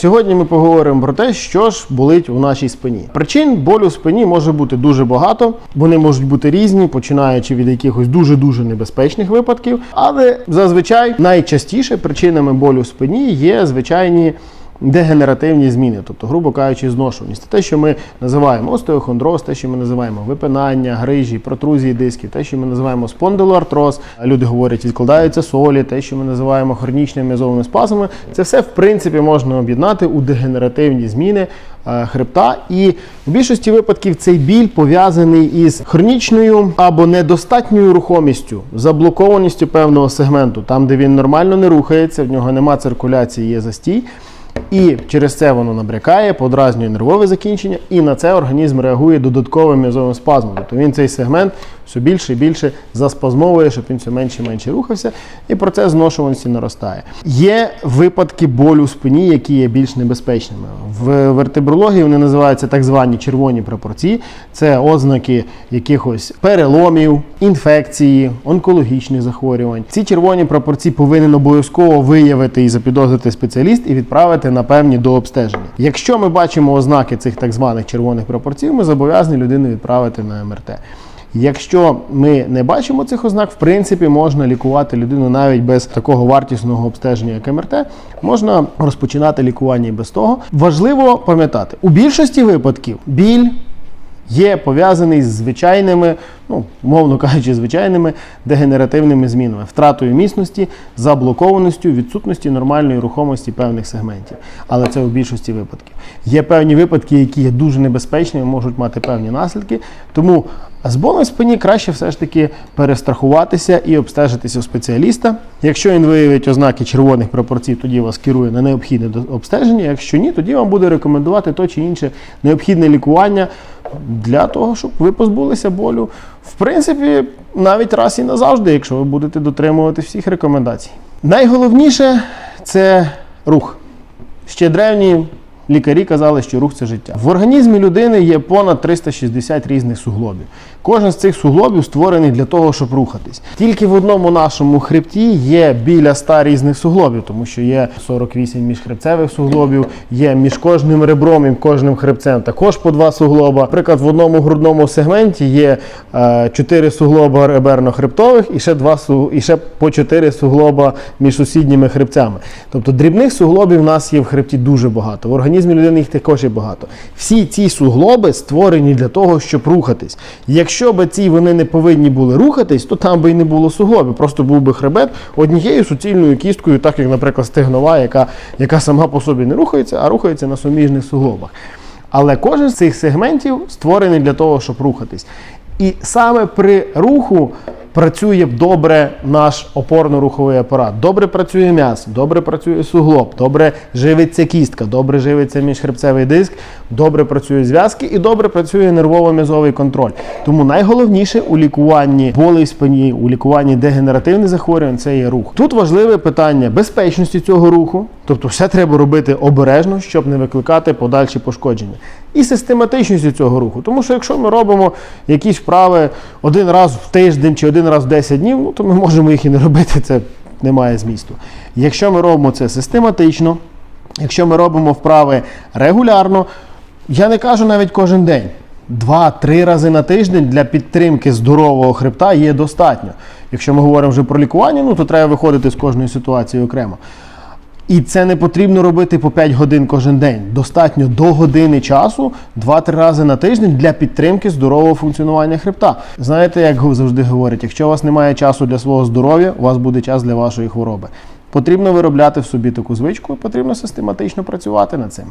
Сьогодні ми поговоримо про те, що ж болить у нашій спині. Причин болю в спині може бути дуже багато. Вони можуть бути різні, починаючи від якихось дуже дуже небезпечних випадків. Але зазвичай найчастіше причинами болю в спині є звичайні. Дегенеративні зміни, тобто, грубо кажучи, зношуваність. Те, що ми називаємо остеохондроз, те, що ми називаємо випинання, грижі, протрузії дисків, те, що ми називаємо спондилоартроз, люди говорять, відкладаються солі, те, що ми називаємо хронічними м'язовими спазмами, це все в принципі можна об'єднати у дегенеративні зміни е, хребта. І в більшості випадків цей біль пов'язаний із хронічною або недостатньою рухомістю, заблокованістю певного сегменту, там, де він нормально не рухається, в нього нема циркуляції, є застій. І через це воно набрякає, подразнює нервове закінчення, і на це організм реагує додатковим м'язовим спазмом. Тобто він цей сегмент все більше і більше заспазмовує, щоб він все менше і менше рухався, і процес зношуваності наростає. Є випадки болю в спині, які є більш небезпечними. В вертебрології вони називаються так звані червоні пропорції. Це ознаки якихось переломів, інфекції, онкологічних захворювань. Ці червоні пропорції повинен обов'язково виявити і запідозрити спеціаліст і відправити на певні до обстеження. Якщо ми бачимо ознаки цих так званих червоних пропорцій, ми зобов'язані людину відправити на МРТ. Якщо ми не бачимо цих ознак, в принципі, можна лікувати людину навіть без такого вартісного обстеження, як МРТ. Можна розпочинати лікування і без того. Важливо пам'ятати, у більшості випадків біль є пов'язаний з звичайними, ну, умовно кажучи, звичайними дегенеративними змінами, втратою міцності, заблокованістю, відсутності нормальної рухомості певних сегментів. Але це у більшості випадків. Є певні випадки, які є дуже небезпечними, можуть мати певні наслідки. Тому з болем спині краще все ж таки перестрахуватися і обстежитися у спеціаліста. Якщо він виявить ознаки червоних пропорцій, тоді вас керує на необхідне обстеження. Якщо ні, тоді вам буде рекомендувати то чи інше необхідне лікування для того, щоб ви позбулися болю. В принципі, навіть раз і назавжди, якщо ви будете дотримувати всіх рекомендацій. Найголовніше це рух. Ще древні лікарі казали, що рух це життя. В організмі людини є понад 360 різних суглобів. Кожен з цих суглобів створений для того, щоб рухатись. Тільки в одному нашому хребті є біля 100 різних суглобів, тому що є 48 міжхребцевих суглобів, є між кожним ребром і кожним хребцем також по два суглоба. Наприклад, в одному грудному сегменті є е, 4 суглоба реберно-хребтових і ще два су- і ще по 4 суглоба між сусідніми хребцями. Тобто дрібних суглобів у нас є в хребті дуже багато. В організмі людини їх також є багато. Всі ці суглоби створені для того, щоб рухатись. Якщо б ці вони не повинні були рухатись, то там би і не було суглобів. Просто був би хребет однією суцільною кісткою, так як, наприклад, стегнова, яка, яка сама по собі не рухається, а рухається на суміжних суглобах. Але кожен з цих сегментів створений для того, щоб рухатись. І саме при руху працює добре наш опорно-руховий апарат. Добре працює м'ясо, добре працює суглоб, добре живиться кістка, добре живиться міжхребцевий диск, добре працюють зв'язки і добре працює нервово-м'язовий контроль. Тому найголовніше у лікуванні болей спині, у лікуванні дегенеративних захворювань це є рух. Тут важливе питання безпечності цього руху, тобто все треба робити обережно, щоб не викликати подальші пошкодження. І систематичністю цього руху. Тому що якщо ми робимо якісь вправи один раз в тиждень чи один раз в 10 днів, ну то ми можемо їх і не робити. Це немає змісту. Якщо ми робимо це систематично, якщо ми робимо вправи регулярно, я не кажу навіть кожен день. Два-три рази на тиждень для підтримки здорового хребта є достатньо. Якщо ми говоримо вже про лікування, ну то треба виходити з кожної ситуації окремо. І це не потрібно робити по 5 годин кожен день. Достатньо до години часу 2-3 рази на тиждень для підтримки здорового функціонування хребта. Знаєте, як завжди говорять, якщо у вас немає часу для свого здоров'я, у вас буде час для вашої хвороби. Потрібно виробляти в собі таку звичку, і потрібно систематично працювати над цим.